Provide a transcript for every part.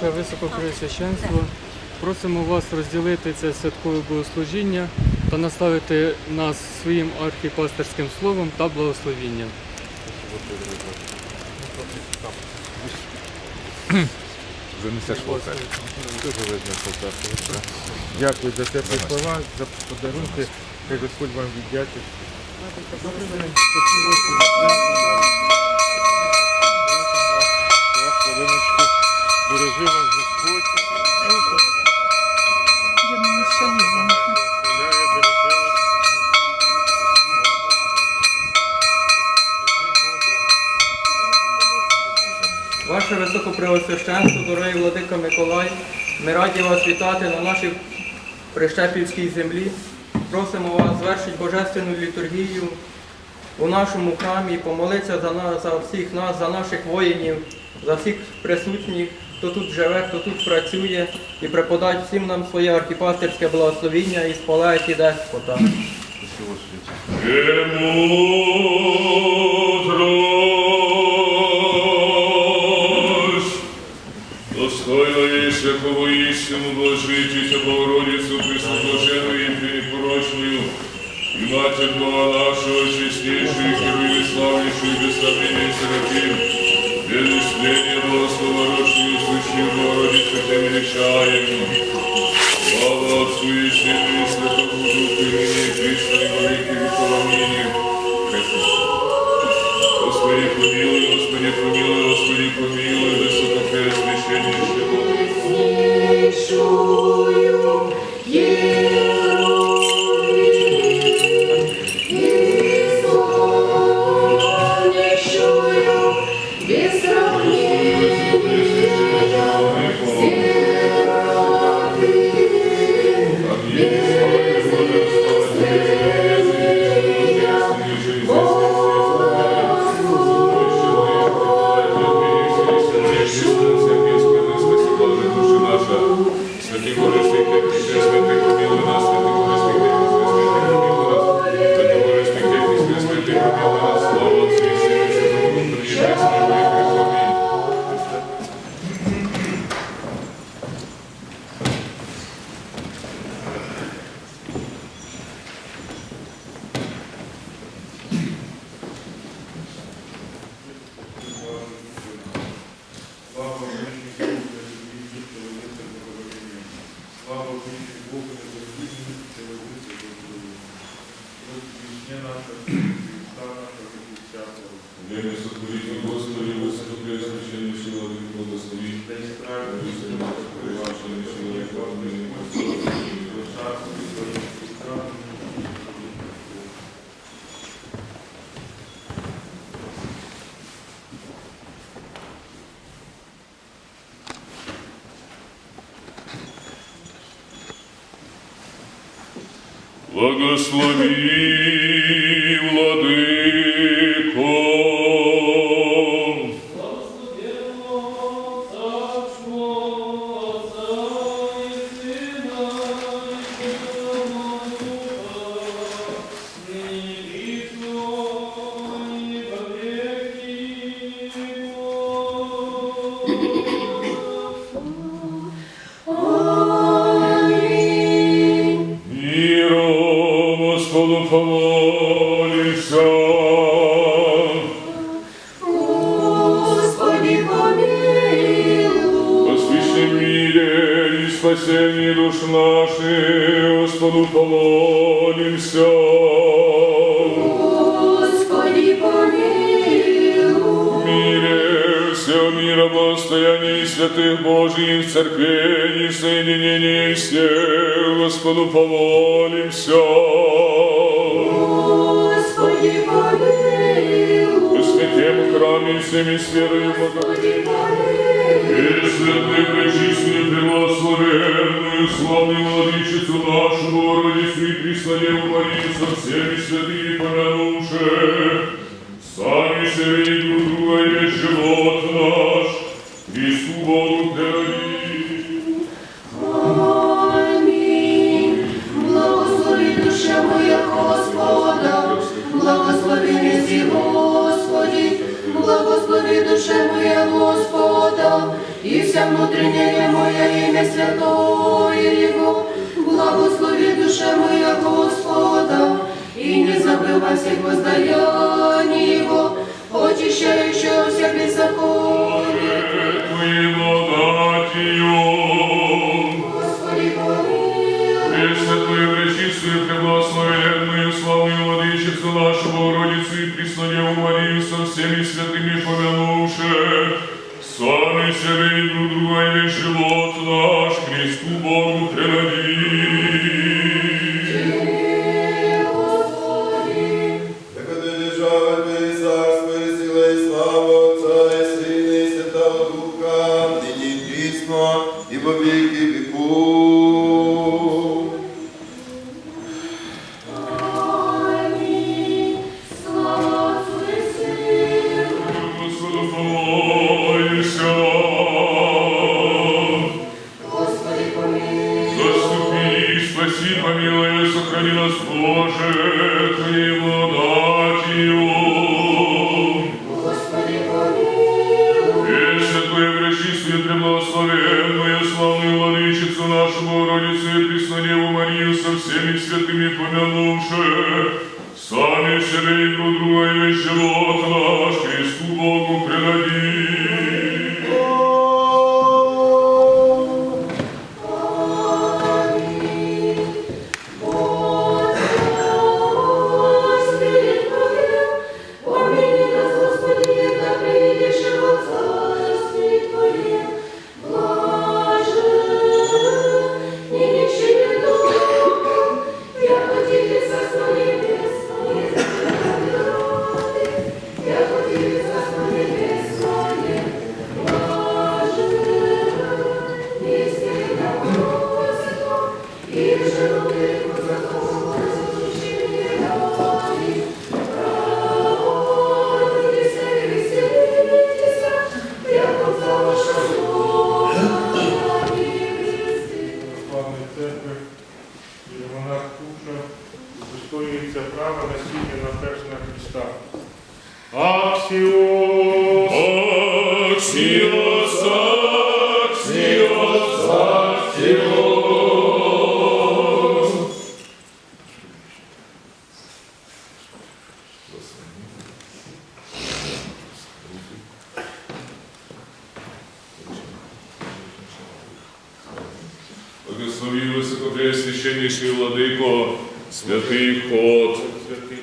Ваше високопреосвященство, просимо вас розділити це святкове богослужіння та наставити нас своїм архіпастерським словом та благословінням. Занесеш волтар. Дуже видно волтар. Дякую за теплі слова, за подарунки. Хай Господь вам віддячить. Хвилиночку. Бережи вас Господь. Ваше високопреосвященство, дорогий владика Миколай, ми раді вас вітати на нашій Прищепівській землі. Просимо вас звершити божественну літургію у нашому храмі і помолитися за нас, за всіх нас, за наших воїнів, за всіх присутніх, хто тут живе, хто тут працює, і преподать всім нам своє архіпастерське благословіння і сполеті деспота. Премудрость, достойно есть всякого истину блажитесь, Богородицу Пресвященную и непорочную, и Матерь Бога нашего, честнейшую, герои славнейшую, без благословорочную, сущую Богородицу, Тебя величаем. Слава Отцу и Сыну и Святому Духу, и ныне и присно, и во веки веков. Аминь. Господи, помилуй, Господи, помилуй, Господи, помилуй, высокопреосвященнейший Бог. Без Вишня наша, Христа наша, Христа Время сотворите, Господи, высокопреосвященнейший Владыка, благослови. Да исправим, Высокопреосвященный человек, Аминь. Благослови, Божьих церквей и соединении всех, Господу помолимся. Господи, помилуй. В святем храме всеми с верою Господи, благодарим. помилуй. Пресвятую, пречистую, превословенную, славную владычицу нашу, Богородицу и Преснодеву Марию со всеми святыми помянувши, сами себе Господи, благослови душа моя Господа, і вся вся внутренняя моя имя святое Его. Благослови душа моя Господа, и не забывай всех воздаяний Его, очищающего вся беззаконие. Твоей благодатью. Господи, помилуй. Пресвятую, пречистую, преблагословенную, славную владычицу нашу Богородицу и Преснодеву Марию со всеми святыми сами себе и друг друга и весь живот наш Христу Богу предади. Благослови священніший владико, святий ход. Святих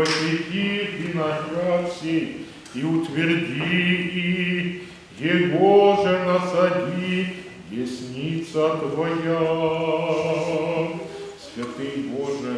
Посети посвяти виноградцы, и утверди и его же насади, десница Твоя. Святый Боже,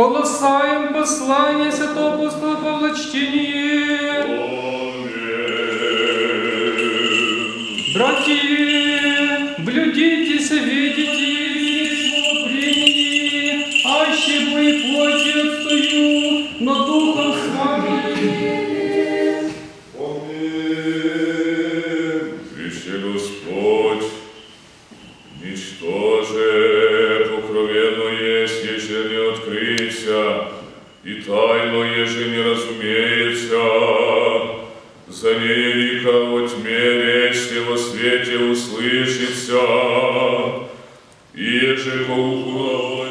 мудрость. послання святого апостола Павла чтение. Свете услышится, еже по уху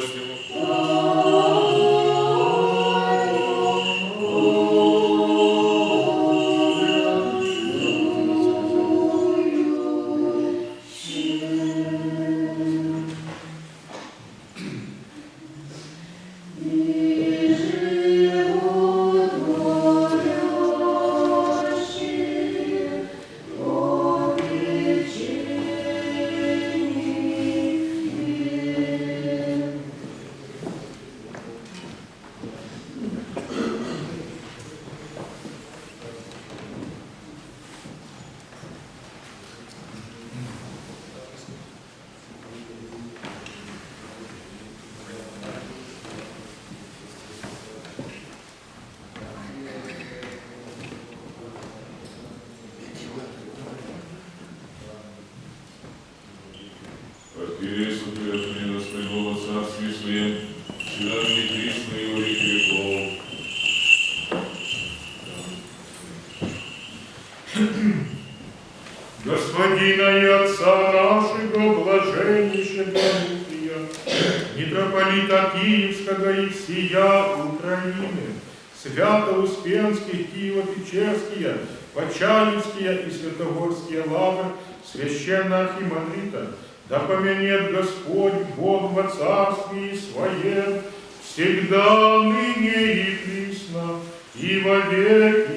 Свято-Успенских, Киево-Печерские, Почаевские и Святогорские лавры, священно-архимандрита, да поменет Господь Бог во царстве Своем, всегда, ныне и присно, и во веки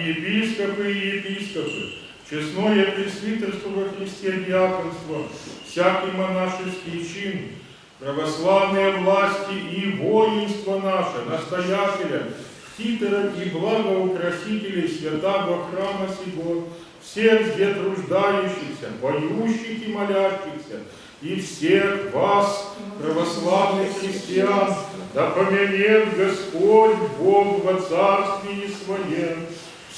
архиепископы и епископы, честное пресвитерство во Христе диаконство, всякий монашеский чин, православные власти и воинство наше, настоятеля, хитера и благоукрасителей святого храма сего, всех здесь труждающихся, поющих и молящихся, и всех вас, православных христиан, да поменет Господь Бог во царстве Своем,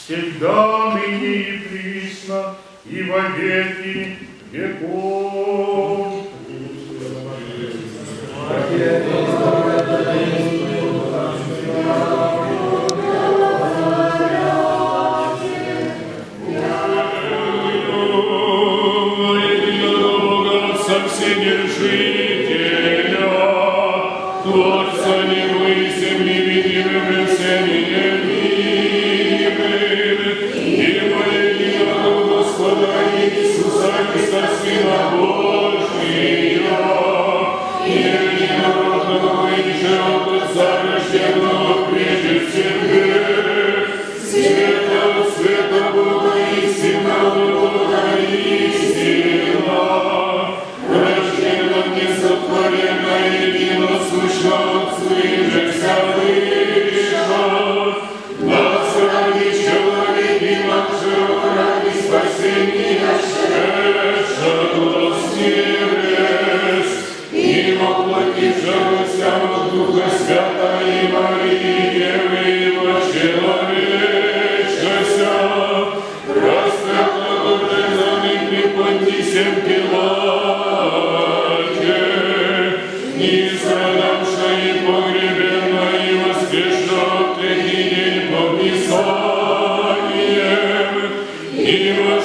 всегда, ныне и присно, и во веки веков.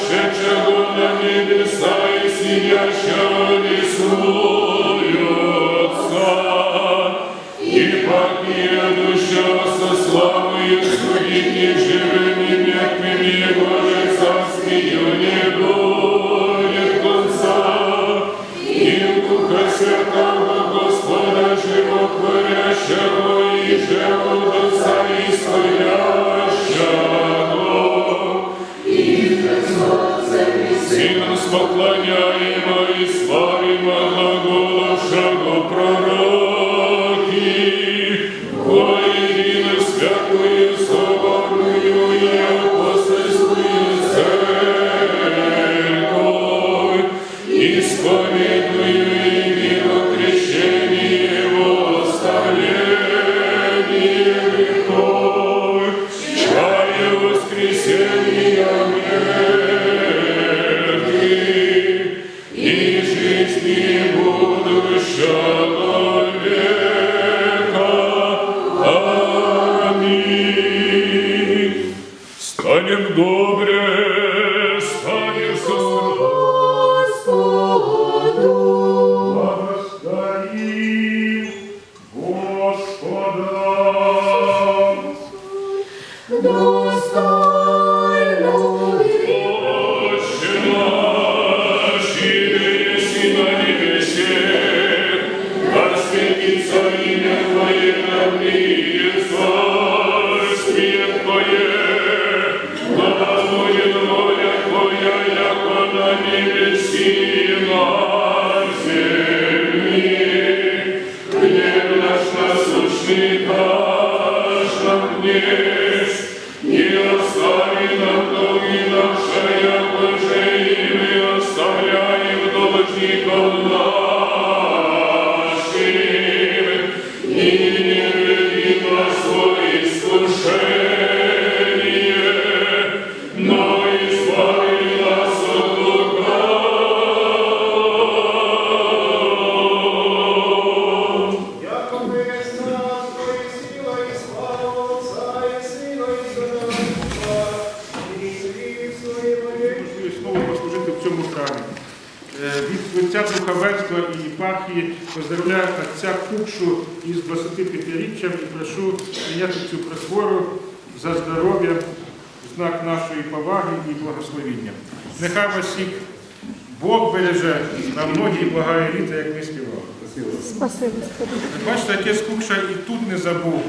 Вошедшего на небеса и сидящего рисую Господа. И Нехай Бог береже на многі благає літа, як ми співали. Бачите, отець Кукша і тут не забув,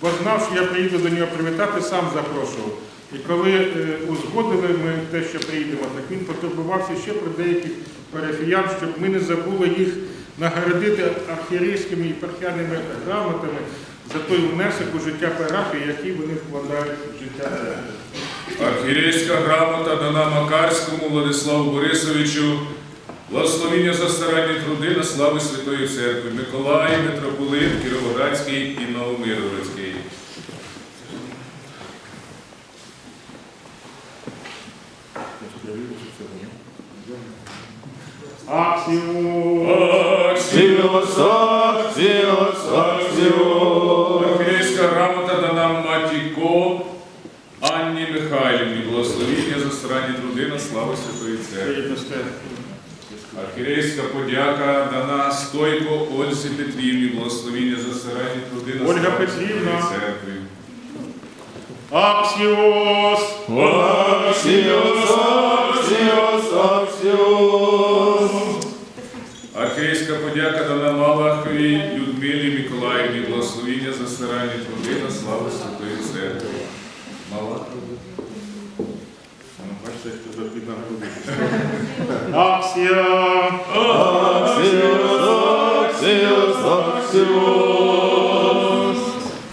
бо знав, що я приїду до нього привітати, сам запрошував. І коли е, узгодили ми те, що приїдемо, так він потурбувався ще про деяких парафіян, щоб ми не забули їх нагородити архієрейськими і пархіяними грамотами за той внесок у життя парафії, який вони вкладають в життя церкви. Архірейська грамота дана Макарському Владиславу Борисовичу, благословіння за старанні труди на славу Святої Церкви, Миколай, митрополит, Кіровоградський і Новомировицький. Аксіос! Архірейська За старанні труди на славу Святої Церкви. Архірейська подяка дана Стойко Ользі Петрівні, благословіння за старанні труди на Ольга Петрівна. Церкви. Аксіос! Архірейська подяка дана Малахові Людмилі Миколаївні, благословіння за старанні труди на славу Святої Церкви. Малахові. Ну, Бачите, що за підна Аксія!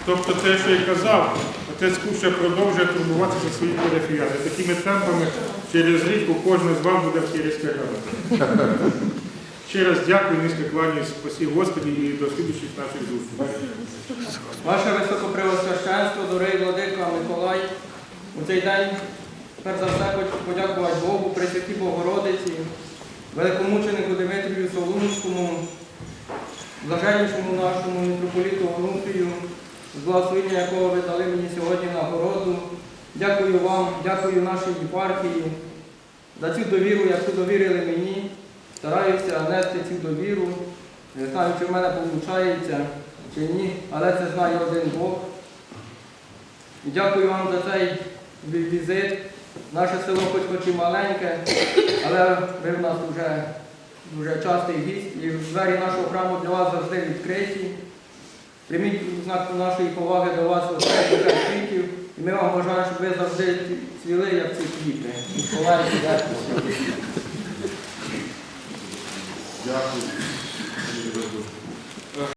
Тобто те, що я казав, Стецьку ще продовжує турбуватися за свої парафіяни. Такими темпами через рік у кожного з вас буде в Київська рада. Ще раз дякую, низько кланяюсь, спасі Господі і до слідуючих наших зустрічей. Ваше високопреосвященство, дорогий владика Миколай, у цей день, перш за все, хочу подякувати Богу, Пресвятій Богородиці, великомученику Димитрію Солунському, блаженнішому нашому митрополіту Онуфрію, з благословення якого ви дали мені сьогодні нагороду. Дякую вам, дякую нашій єпархії за цю довіру, яку довірили мені. Стараюся нести цю довіру. Не знаю, чи в мене виходить, чи ні, але це знає один Бог. Дякую вам за цей візит. Наше село хоч хоч і маленьке, але ви в нас вже дуже частий гість, і двері нашого храму для вас завжди відкриті. Прийміть знак нашої поваги до вас букет квітів, і ми вам бажаємо, щоб ви завжди цвіли, як ці квіти. Дякую.